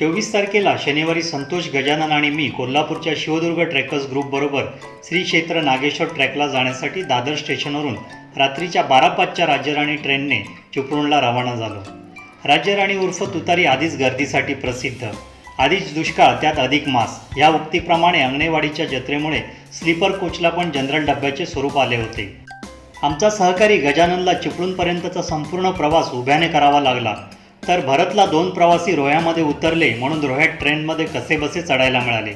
चोवीस तारखेला शनिवारी संतोष गजानन आणि मी कोल्हापूरच्या शिवदुर्ग ट्रेकर्स ग्रुपबरोबर श्री क्षेत्र नागेश्वर ट्रॅकला जाण्यासाठी दादर स्टेशनवरून रात्रीच्या बारा पाचच्या राज्यराणी ट्रेनने चिपळूणला रवाना झालो. राज्यराणी उर्फ तुतारी आधीच गर्दीसाठी प्रसिद्ध. आधीच दुष्काळ त्यात अधिक मास. या उक्तीप्रमाणे अंगणेवाडीच्या जत्रेमुळे स्लीपर कोचला पण जनरल डब्याचे स्वरूप आले होते. आमचा सहकारी गजाननला चिपळूणपर्यंतचा संपूर्ण प्रवास उभ्याने करावा लागला. तर भरतला दोन प्रवासी रोह्यामध्ये उतरले म्हणून रोह्यात ट्रेनमध्ये कसेबसे चढायला मिळाले.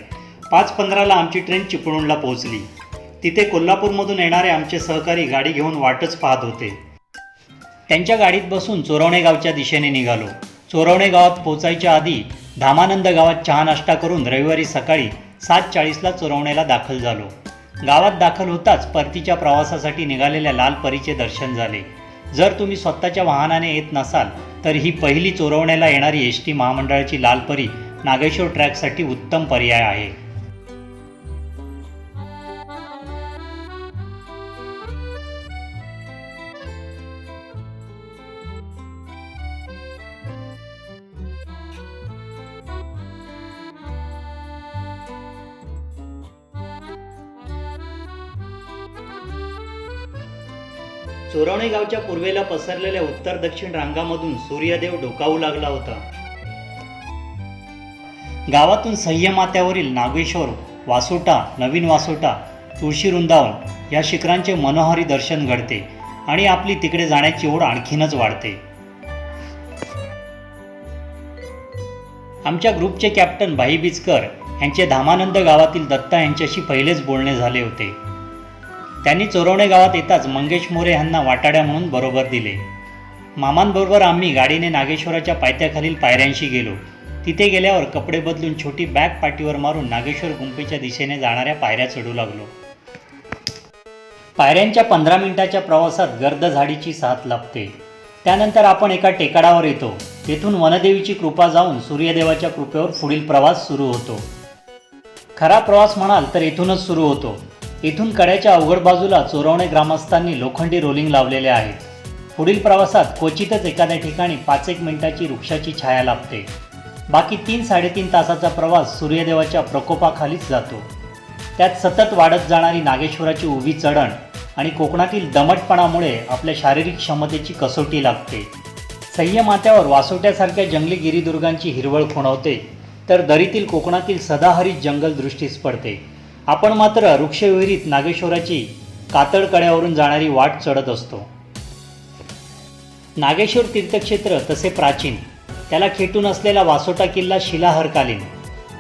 पाच पंधराला आमची ट्रेन चिपळूणला पोहोचली. तिथे कोल्हापूरमधून येणारे आमचे सहकारी गाडी घेऊन वाटच पाहत होते. त्यांच्या गाडीत बसून चोरवणे गावच्या दिशेने निघालो. चोरवणे गावात पोचायच्या आधी धामानंद गावात चहा नाश्ता करून रविवारी सकाळी सात चाळीसला चोरवणेला दाखल झालो. गावात दाखल होताच परतीच्या प्रवासासाठी निघालेल्या लाल परीचे दर्शन झाले. जर तुम्ही स्वतःच्या वाहनाने येत नसाल तर ही पहिली चोरवण्याला येणारी एस टी महामंडळाची लालपरी नागेश्वर ट्रॅकसाठी उत्तम पर्याय आहे. चोरवणे गावच्या पूर्वेला पसरलेल्या उत्तर दक्षिण रांगामधून सूर्यदेव डोकावू लागला होता. गावातून सह्यमात्यावरील नागेश्वर वासोटा नवीन वासोटा तुळशी वृंदावन या शिखरांचे मनोहारी दर्शन घडते आणि आपली तिकडे जाण्याची ओढ आणखीनच वाढते. आमच्या ग्रुपचे कॅप्टन भाई बिचकर यांचे धामानंद गावातील दत्ता यांच्याशी पहिलेच बोलणे झाले होते. त्यांनी चोरवणे गावात येताच मंगेश मोरे यांना वाटाड्या म्हणून बरोबर दिले. मामांबरोबर आम्ही गाडीने नागेश्वराच्या पायथ्याखालील पायऱ्यांशी गेलो. तिथे गेल्यावर कपडे बदलून छोटी बॅग पाठीवर मारून नागेश्वर गुंपेच्या दिशेने जाणाऱ्या पायऱ्या चढू लागलो. पायऱ्यांच्या पंधरा मिनिटाच्या प्रवासात गर्द झाडीची साथ लाभते. त्यानंतर आपण एका टेकाडावर येतो. तेथून वनदेवीची कृपा जाऊन सूर्यदेवाच्या कृपेवर पुढील प्रवास सुरू होतो. खरा प्रवास म्हणाल तर येथूनच सुरू होतो. येथून कड्याच्या अवघड बाजूला चोरवणे ग्रामस्थांनी लोखंडी रोलिंग लावलेले आहेत. पुढील प्रवासात क्वचितच एखाद्या ठिकाणी पाच एक मिनिटाची वृक्षाची छाया लाभते. बाकी तीन साडेतीन तासाचा प्रवास सूर्यदेवाच्या प्रकोपाखालीच जातो. त्यात सतत वाढत जाणारी नागेश्वराची उभी चढण आणि कोकणातील दमटपणामुळे आपल्या शारीरिक क्षमतेची कसोटी लागते. सह्यमात्यावर वासोट्यासारख्या जंगली गिरिदुर्गांची हिरवळ खुणवते तर दरीतील कोकणातील सदाहरित जंगल दृष्टीस पडते. आपण मात्र वृक्षविहिरीत नागेश्वराची कातळकड्यावरून जाणारी वाट चढत असतो. नागेश्वर तीर्थक्षेत्र तसे प्राचीन त्याला खेटून असलेला वासोटा किल्ला शिलाहारकालीन.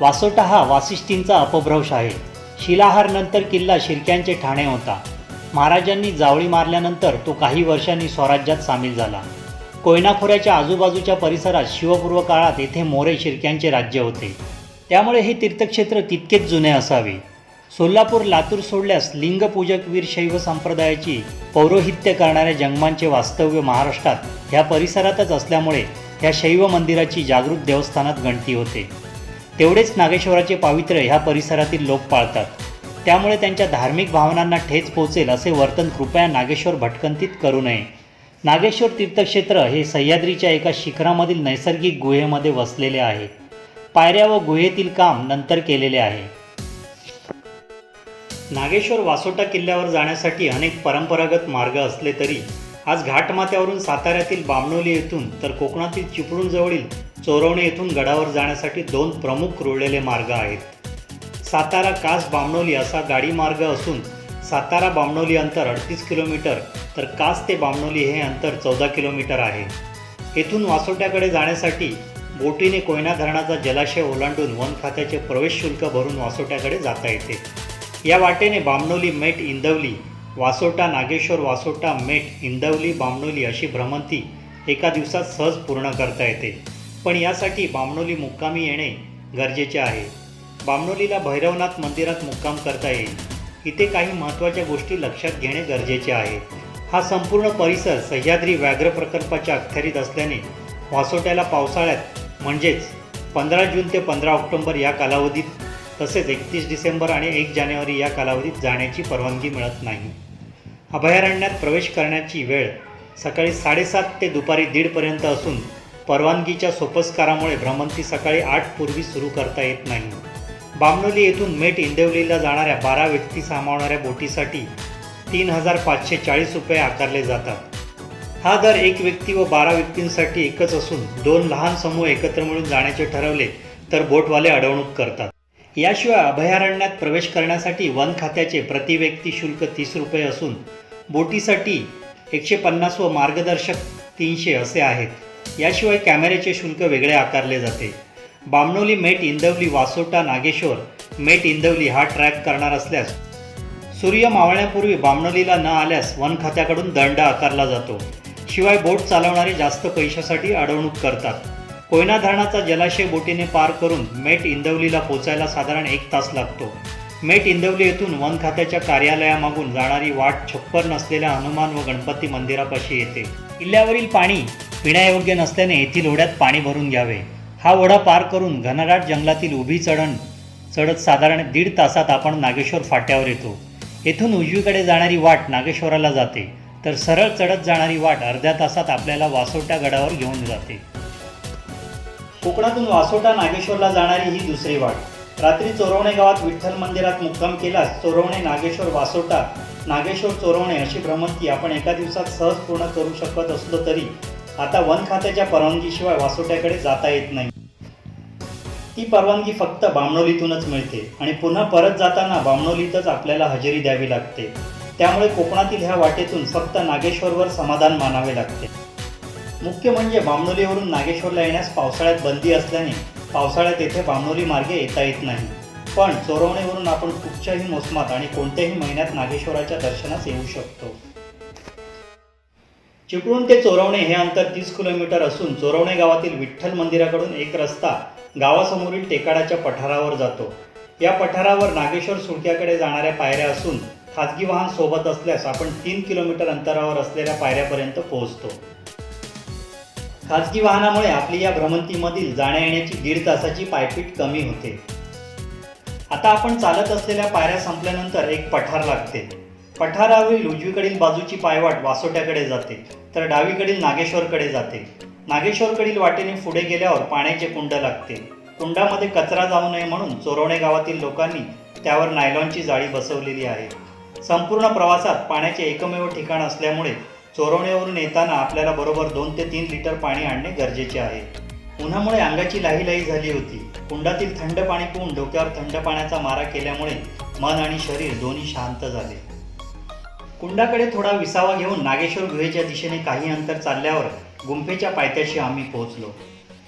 वासोटा हा वासिष्ठींचा अपभ्रंश आहे. शिलाहार नंतर किल्ला शिर्क्यांचे ठाणे होता. महाराजांनी जावळी मारल्यानंतर तो काही वर्षांनी स्वराज्यात सामील झाला. कोयना खोऱ्याच्या आजूबाजूच्या परिसरात शिवपूर्व काळात येथे मोरे शिर्क्यांचे राज्य होते. त्यामुळे हे तीर्थक्षेत्र तितकेच जुने असावे. सोलापूर लातूर सोडल्यास लिंगपूजक वीर शैव संप्रदायाची पौरोहित्य करणाऱ्या जंगमांचे वास्तव्य महाराष्ट्रात ह्या परिसरातच असल्यामुळे ह्या शैव मंदिराची जागृत देवस्थानात गणती होते. तेवढेच नागेश्वराचे पावित्र्य ह्या परिसरातील लोक पाळतात. त्यामुळे त्यांच्या धार्मिक भावनांना ठेच पोचेल असे वर्तन कृपया नागेश्वर भटकंतीत करू नये. नागेश्वर तीर्थक्षेत्र हे सह्याद्रीच्या एका शिखरामधील नैसर्गिक गुहेमध्ये वसलेले आहे. पायऱ्या व गुहेतील काम नंतर केलेले आहे. नागेश्वर वासोटा किल्ल्यावर जाण्यासाठी अनेक परंपरागत मार्ग असले तरी आज घाटमाथ्यावरून साताऱ्यातील बामणोली येथून तर कोकणातील चिपळूणजवळील चोरवणे येथून गडावर जाण्यासाठी दोन प्रमुख रुळलेले मार्ग आहेत. सातारा कास बामणोली असा गाडी मार्ग असून सातारा बामणोली अंतर अडतीस किलोमीटर तर कास ते बामणोली हे अंतर चौदा किलोमीटर आहे. येथून वासोट्याकडे जाण्यासाठी बोटीने कोयना धरणाचा जलाशय ओलांडून वन खात्याचे प्रवेश शुल्क भरून वासोट्याकडे जाता येते. या वाटेने बामणोली मेट इंदवली वासोटा नागेश्वर वासोटा मेट इंदवली बामणोली अशी भ्रमंती एका दिवसात सहज पूर्ण करता येते. पण यासाठी बामणोली मुक्कामी येणे गरजेचे आहे. बामणोलीला भैरवनाथ मंदिरात मुक्काम करता येईल. इथे काही महत्त्वाच्या गोष्टी लक्षात घेणे गरजेचे आहे. हा संपूर्ण परिसर सह्याद्री व्याघ्र प्रकल्पाच्या अखत्यारीत असल्याने वासोट्याला पावसाळ्यात म्हणजेच पंधरा जून ते पंधरा ऑक्टोंबर या कालावधीत तसेच एकतीस डिसेंबर आणि एक जानेवारी या कालावधीत जाण्याची परवानगी मिळत नाही. अभयारण्यात प्रवेश करण्याची वेळ सकाळी साडेसात ते दुपारी दीडपर्यंत असून परवानगीच्या सोपस्कारामुळे भ्रमंती सकाळी आठ पूर्वी सुरू करता येत नाही. बामणोली येथून मेट इंदेवलीला जाणाऱ्या बारा व्यक्ती सामावणाऱ्या बोटीसाठी तीन हजार पाचशे चाळीस रुपये आकारले जातात. हा दर एक व्यक्ती व बारा व्यक्तींसाठी एकच असून दोन लहान समूह एकत्र मिळून जाण्याचे ठरवले तर बोटवाले अडवणूक करतात. याशिवाय अभयारण्यात प्रवेश करण्यासाठी वन खात्याचे प्रतिव्यक्ती शुल्क तीस रुपये असून बोटीसाठी एकशे पन्नास व मार्गदर्शक तीनशे असे आहेत. याशिवाय कॅमेऱ्याचे शुल्क वेगळे आकारले जाते. बामणोली मेट इंदवली वासोटा नागेश्वर मेट इंदवली हा ट्रॅक करणार असल्यास सूर्य मावळण्यापूर्वी बामणोलीला न आल्यास वन खात्याकडून दंड आकारला जातो. शिवाय बोट चालवणारे जास्त पैशासाठी अडवणूक करतात. कोयना धरणाचा जलाशय बोटीने पार करून मेट इंदवलीला पोचायला साधारण एक तास लागतो. मेट इंदवली येथून वन खात्याच्या कार्यालयामागून जाणारी वाट छप्पर नसलेल्या हनुमान व गणपती मंदिरापाशी येते. किल्ल्यावरील पाणी पिण्यायोग्य नसल्याने येथील ओढ्यात पाणी भरून घ्यावे. हा ओढा पार करून घनदाट जंगलातील उभी चढण चढत साधारण दीड तासात आपण नागेश्वर फाट्यावर येतो. येथून उजवीकडे जाणारी वाट नागेश्वराला जाते. तर सरळ चढत जाणारी वाट अर्ध्या तासात आपल्याला वासोटा गडावर घेऊन जाते. कोकणातून वासोटा नागेश्वरला जाणारी ही दुसरी वाट. रात्री चोरवणे गावात विठ्ठल मंदिरात मुक्काम केल्यास चोरवणे नागेश्वर वासोटा नागेश्वर चोरवणे अशी भ्रमंती आपण एका दिवसात सहज पूर्ण करू शकत असलो तरी आता वन खात्याच्या परवानगीशिवाय वासोट्याकडे जाता येत नाही. ती परवानगी फक्त बामणोलीतूनच मिळते आणि पुन्हा परत जाताना बामणोलीतच आपल्याला हजेरी द्यावी लागते. त्यामुळे कोकणातील ह्या वाटेतून फक्त नागेश्वरवर समाधान मानावे लागते. मुख्य म्हणजे बामणोलीवरून नागेश्वरला येण्यास पावसाळ्यात बंदी असल्याने पावसाळ्यात येथे बामणोली मार्गे येता येत नाही. पण चोरवणेवरून आपण कुठच्याही मोसमात आणि कोणत्याही महिन्यात नागेश्वराच्या दर्शनास येऊ शकतो. चिपळूण ते चोरवणे हे अंतर तीस किलोमीटर असून चोरवणे गावातील विठ्ठल मंदिराकडून एक रस्ता गावासमोरील टेकाडाच्या पठारावर जातो. या पठारावर नागेश्वर सुळक्याकडे जाणाऱ्या पायऱ्या असून खाजगी वाहन सोबत असल्यास आपण तीन किलोमीटर अंतरावर असलेल्या पायऱ्यापर्यंत पोहोचतो. खाजगी वाहनामुळे आपली या भ्रमंतीमधील जाण्या येण्याची दीड तासाची पायपीट कमी होते. आता आपण चालत असलेल्या पायऱ्या संपल्यानंतर एक पठार लागते. पठारावरील उजवीकडील बाजूची पायवाट वासोट्याकडे जाते तर डावीकडील नागेश्वरकडे जाते. नागेश्वरकडील वाटेने पुढे गेल्यावर पाण्याचे कुंड लागते. कुंडामध्ये कचरा जाऊ नये म्हणून चोरवणे गावातील लोकांनी त्यावर नायलॉनची जाळी बसवलेली आहे. संपूर्ण प्रवासात पाण्याचे एकमेव ठिकाण असल्यामुळे चोरवण्यावरून येताना आपल्याला बरोबर दोन ते तीन लिटर पाणी आणणे गरजेचे आहे. उन्हामुळे अंगाची लाही लाही झाली होती. कुंडातील थंड पाणी पिऊन डोक्यावर थंड पाण्याचा मारा केल्यामुळे मन आणि शरीर दोन्ही शांत झाले. कुंडाकडे थोडा विसावा घेऊन नागेश्वर गुहेच्या दिशेने काही अंतर चालल्यावर गुंफेच्या पायथ्याशी आम्ही पोहोचलो.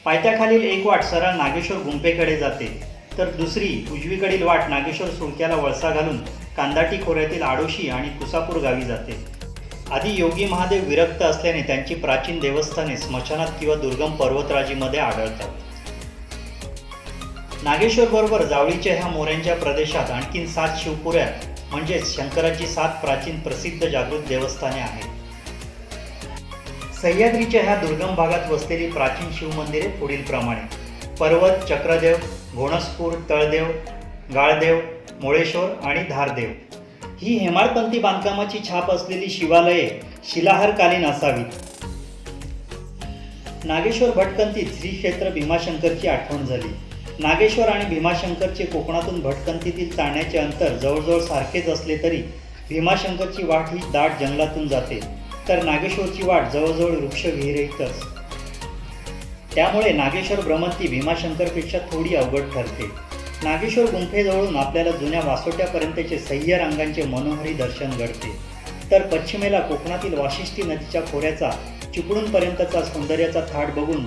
पायथ्याखालील एक वाट सरळ नागेश्वर गुंफेकडे जाते. तर दुसरी उजवीकडील वाट नागेश्वर सुळक्याला वळसा घालून कांदाटी खोऱ्यातील आडोशी आणि कुसापूर गावी जाते. आधी योगी महादेव विरक्त असल्याने त्यांची प्राचीन देवस्थाने स्मशानात किंवा दुर्गम पर्वतराजीमध्ये आढळतात. नागेश्वर बरोबर जावळीच्या ह्या मोऱ्यांच्या प्रदेशात आणखीन सात शिवपुऱ्या म्हणजेच शंकराची सात प्राचीन प्रसिद्ध जागृत देवस्थाने आहेत. सह्याद्रीच्या ह्या दुर्गम भागात वसलेली प्राचीन शिवमंदिरे पुढील प्रमाणे. पर्वत चक्रदेव घोणसपूर तळदेव गाळदेव मोळेश्वर आणि धारदेव. ही हेमाडपंथी बांधकामाची छाप असलेली शिवालये शिलाहारकालीन असावीत. नागेश्वर भटकंतीत श्री क्षेत्र भीमाशंकरची आठवण झाली. नागेश्वर आणि भीमाशंकरचे कोकणातून भटकंतीतील चाण्याचे अंतर जवळजवळ सारखेच असले तरी भीमाशंकरची वाट ही दाट जंगलातून जाते. तर नागेश्वरची वाट जवळजवळ वृक्षविहिरीतच त्यामुळे नागेश्वर भ्रमंती भीमाशंकरपेक्षा थोडी अवघड ठरते. नागेश्वर गुंफेजवळून आपल्याला जुन्या वासोट्यापर्यंतचे सह्य रंगांचे मनोहरी दर्शन घडते. तर पश्चिमेला कोकणातील वाशिष्ठी नदीच्या खोऱ्याचा चिपळूणपर्यंतचा सौंदर्याचा थाट बघून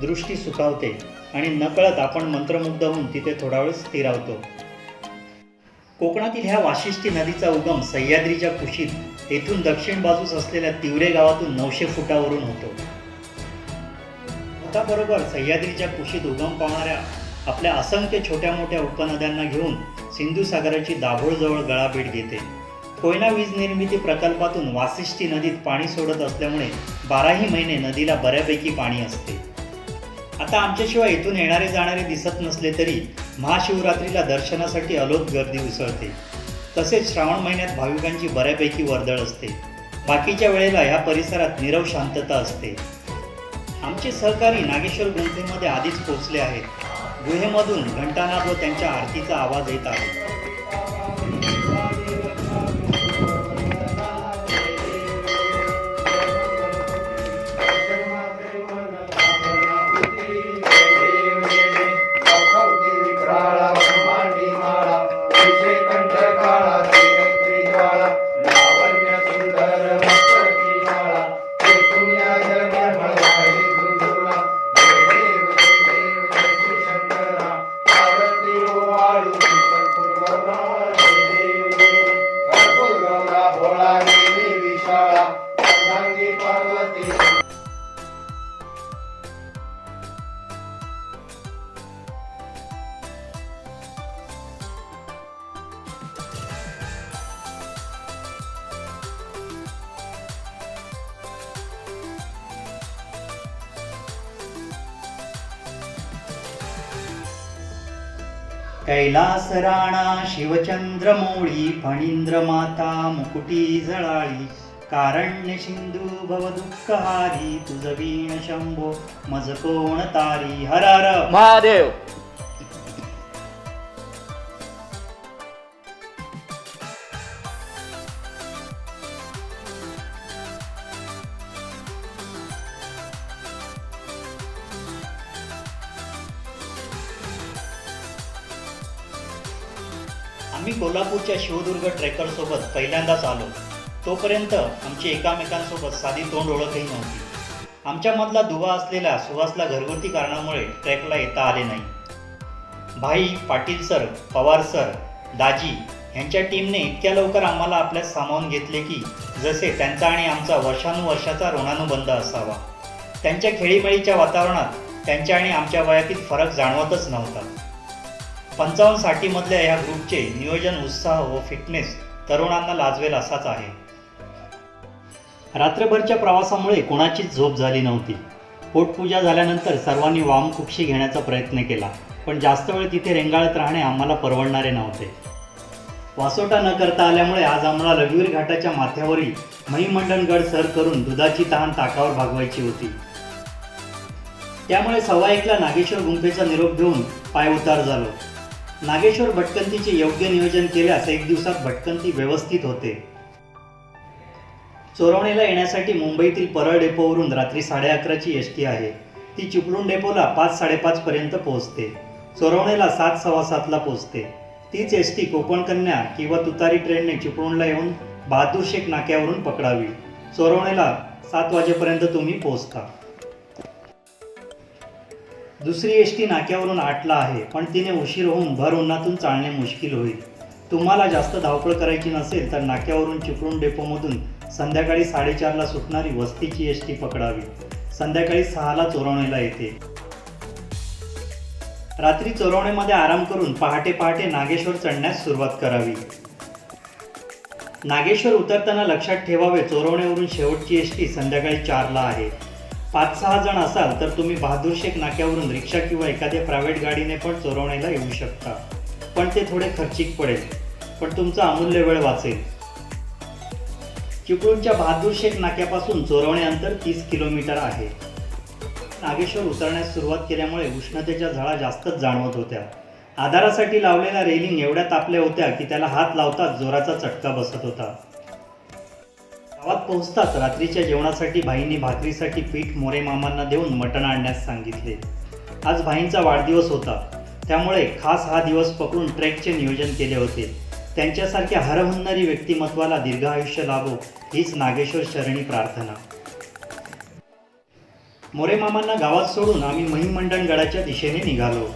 दृष्टी सुखावते आणि नकळत आपण मंत्रमुग्ध होऊन तिथे थोडा वेळ स्थिरावतो कोकणातील ह्या वाशिष्ठी नदीचा उगम सह्याद्रीच्या कुशीत येथून दक्षिण बाजूस असलेल्या तिवरे गावातून नऊशे फुटावरून होतो. बरोबर सह्याद्रीच्या कुशीत उगम पावणाऱ्या आपल्या असंख्य छोट्या मोठ्या उपनद्यांना घेऊन सिंधू सागराची दाभोळजवळ गळाभेट घेते. कोयना वीज निर्मिती प्रकल्पातून वासिष्ठी नदीत पाणी सोडत असल्यामुळे बाराही महिने नदीला बऱ्यापैकी पाणी असते. आता आमच्याशिवाय इथून येणारे जाणारे दिसत नसले तरी महाशिवरात्रीला दर्शनासाठी अलोट गर्दी उसळते. तसेच श्रावण महिन्यात भाविकांची बऱ्यापैकी वर्दळ असते. बाकीच्या वेळेला ह्या परिसरात निरव शांतता असते. आमचे सहकारी नागेश्वर गुंफेमध्ये आधीच पोहोचले आहेत. गुहेमधून घंटानाद व त्यांच्या आरतीचा आवाज येत आहे. कैलास राणा शिवचंद्र मोळी फणींद्र माता मुकुटी जळाळी कारण्य सिंधू भव दुःखहारी तुझ वीण शंभो मज कोण तारी? हर हर! महादेव! आम्ही कोल्हापूरच्या शिवदुर्ग ट्रेकरसोबत पहिल्यांदाच आलो. तोपर्यंत आमची एकामेकांसोबत साधी तोंड ओळखही नव्हती. आमच्यामधला दुवा असलेल्या सुहासला घरगुती कारणामुळे ट्रेकला येता आले नाही. भाई पाटील सर पवार सर दाजी यांच्या टीमने इतक्या लवकर आम्हाला आपल्यात सामावून घेतले की जसे त्यांचा आणि आमचा वर्षानुवर्षाचा ऋणानुबंध असावा. त्यांच्या खेळीमेळीच्या वातावरणात त्यांच्या आणि आमच्या वयातील फरक जाणवतच नव्हता. पंचावन्न साठीमधल्या या ग्रुपचे नियोजन उत्साह व फिटनेस तरुणांना लाजवेल असाच आहे. रात्रभरच्या प्रवासामुळे कोणाचीच झोप झाली नव्हती. पोटपूजा झाल्यानंतर सर्वांनी वामकुक्षी घेण्याचा प्रयत्न केला पण जास्त वेळ तिथे रेंगाळत राहणे आम्हाला परवडणारे नव्हते. वासोटा न करता आल्यामुळे आज आम्हाला रघुवीर घाटाच्या माथ्यावरील महिमंडणगड सर करून दुधाची तहान ताकावर भागवायची होती. त्यामुळे सव्वा एकला नागेश्वर गुंफेचा निरोप घेऊन पाय उतार झालो. नागेश्वर भटकंतीचे योग्य नियोजन केल्यास एक दिवसात भटकंती व्यवस्थित होते. चोरवणेला येण्यासाठी मुंबईतील परळ डेपोवरून रात्री साडे अकराची एस टी आहे. ती चिपळूण डेपोला पाच साडेपाच पर्यंत पोहोचते. चोरवणेला सात सव्वा सातला पोहोचते. तीच एस टी कोकण कन्या किंवा तुतारी ट्रेनने चिपळूणला येऊन बहादूर शेख नाक्यावरून पकडावी. चोरवणेला सात वाजेपर्यंत तुम्ही पोहोचता. दुसरी एस टी नाक्यावरून आठला आहे पण तिने उशीर होऊन भर उन्हातून चालणे मुश्किल होईल. तुम्हाला जास्त धावपळ करायची नसेल तर नाक्यावरून चिपळूण डेपोमधून संध्याकाळी साडेचारला सुटणारी वस्तीची एस टी पकडावी. संध्याकाळी सहाला चोरवणेला येते. रात्री चोरवणेमध्ये आराम करून पहाटे पहाटे नागेश्वर चढण्यास सुरुवात करावी. नागेश्वर उतरताना लक्षात ठेवावे चोरवणेवरून शेवटची एस टी संध्याकाळी चारला आहे. पाच सहा जण असाल तर तुम्ही बहादूर शेख नाक्यावरून रिक्षा किंवा एखाद्या प्रायव्हेट गाडीने पण चोरवण्याला येऊ शकता. पण ते थोडे खर्चिक पडेल. पण तुमचा अमूल्य वेळ वाचेल. चिपळूणच्या बहादूर शेख नाक्यापासून चोरवणे अंतर तीस किलोमीटर आहे. नागेश्वर उतरण्यास सुरुवात केल्यामुळे उष्णतेच्या झळा जास्तच जाणवत होत्या. आधारासाठी लावलेल्या रेलिंग एवढ्या तापल्या होत्या की त्याला हात लावताच जोराचा चटका बसत होता. गावात पोहोचताच रात्रीच्या जेवणासाठी भाईंनी भाकरीसाठी पीठ मोरे मामांना देऊन मटण आणण्यास सांगितले. आज भाईंचा वाढदिवस होता. त्यामुळे खास हा दिवस पकडून ट्रेकचे नियोजन केले होते. त्यांच्यासारख्या हरहुन्नरी व्यक्तिमत्वाला दीर्घ आयुष्य लाभो हीच नागेश्वर शरणी प्रार्थना. मोरे मामांना गावात सोडून आम्ही महिमंडणगडाच्या दिशेने निघालो.